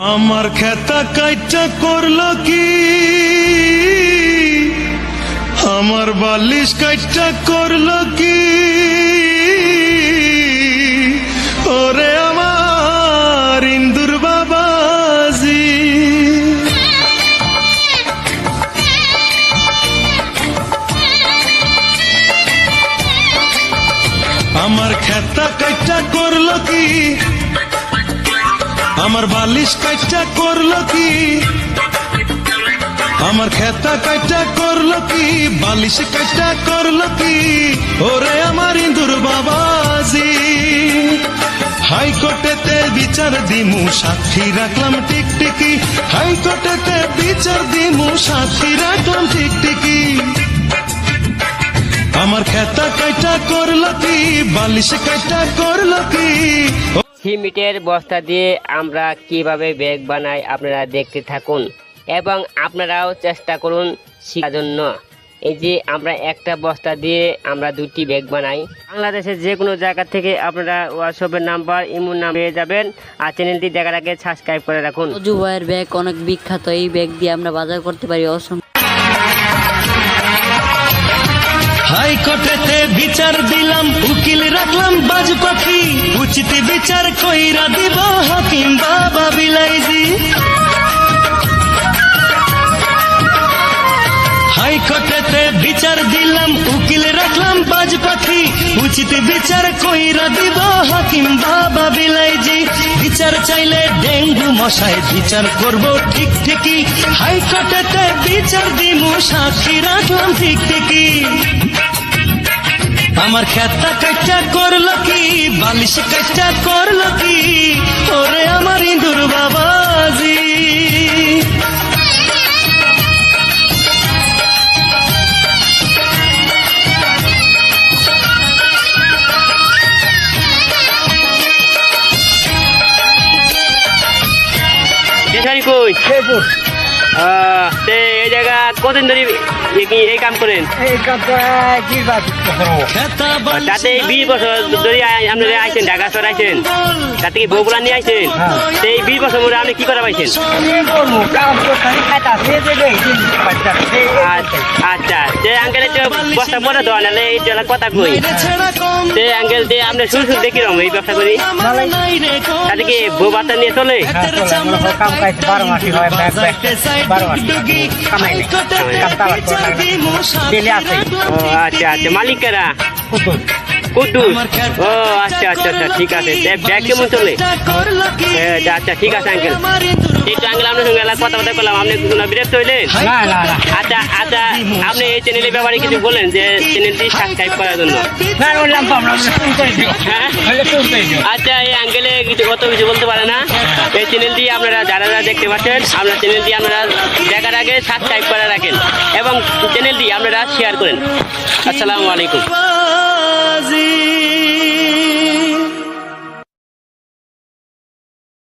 আমার খেতা কাইটা করল কি? আমার বালিশ কাইটা করল কি? ওরে আমার ইন্দুর বাবাজি। আমার খেতা কাইটা করল কি? আমার বালিশ কাইটা করল কি? আমার খেতা কাইটা করল কি? বালিশ কাইটা করল কি? ওরে আমার ইন্দুর বাবাজি। হাইকোর্টেতে বিচার দিমু, সাক্ষী রাখলাম টিকটিকি। হাইকোর্টেতে বিচার দিমু, সাক্ষী রাখলাম টিকটিকি। আমার খেতা কাইটা করল কি? বালিশ কাইটা করল কি? সিমেন্টের বস্তা দিয়ে আমরা কীভাবে ব্যাগ বানাই আপনারা দেখতে থাকুন। এবং আপনারাও চেষ্টা করুন শেখার জন্য। এই যে আমরা একটা বস্তা দিয়ে আমরা দুটি ব্যাগ বানাই। বাংলাদেশের যে কোনো জায়গা থেকে আপনারা হোয়াটসঅ্যাপের নাম্বার ইমুর নাম পেয়ে যাবেন। আর চ্যানেলটি দেখার আগে সাবস্ক্রাইব করে রাখুন। অজু ভাইয়ের ব্যাগ অনেক বিখ্যাত। এই ব্যাগ দিয়ে আমরা বাজার করতে পারি। অসংখ্য হাইকোর্টেতে বিচার দিলাম, উকিল রাখলাম বাজ পাখি। উচিত বিচার কইরা দিব হাকিম বাবা বিলাইজি। হাইকোর্টেতে বিচার দিলাম, উকিল রাখলাম বাজ পাখি। উচিত বিচার কইরা দিব হাকিম বাবা বিলাইজি। বিচার চাইলে ডেঙ্গু মশাই বিচার করব ঠিক ঠিকই। হাইকোর্টেতে বিচার দিমু, সাক্ষী রাখলাম ঠিক ঠিকই। আমার খেতা কাটা করল কি? বালিশ কাটা করল কি? ওরে আমার ইঁদুর বাবাজি। কই? আহ, তে এই জায়গা কতদিন ধরে এই- কাম করেন? তাতে বিশ বছর ধরে আপনারা আইছেন ঢাকা শহর আইছেন? তাতে কি নিয়ে আইছেন? তো এই বিশ বছর ধরে আপনি কি করা পাইছেন? আচ্ছা, বস্তা পরে দেওয়া নালে এই কথা কই। তে আঙ্কেল তে আমরা শুরু শুরু দেখি রকম এই ব্যবসা করি। তাতে কি বউ বাচ্চা নিয়ে চলে? হয়, আচ্ছা আচ্ছা মালিকেরা। কুদ্দুস। ও আচ্ছা আচ্ছা আচ্ছা ঠিক আছে। ব্যাগ কেমন চলে আচ্ছা ঠিক আছে আঙ্কেল একটু আঙ্কেল আপনার সঙ্গে এলাকা কথা কথা বললাম আপনি কোনো বিরক্ত হইলেন? না না না। আচ্ছা আচ্ছা আপনি এই চ্যানেলের ব্যাপারে কিছু বলেন যে চ্যানেলটি সাবস্ক্রাইব করার জন্য। হ্যাঁ। আচ্ছা এই আঙ্কেলে কিছু কত কিছু বলতে পারে না? এই চ্যানেলটি আপনারা যারা যারা দেখতে পাচ্ছেন আপনার চ্যানেলটি আপনারা দেখার আগে সাবস্ক্রাইব করে রাখেন এবং চ্যানেলটি আপনারা শেয়ার করেন। আসসালামু আলাইকুম। عزيز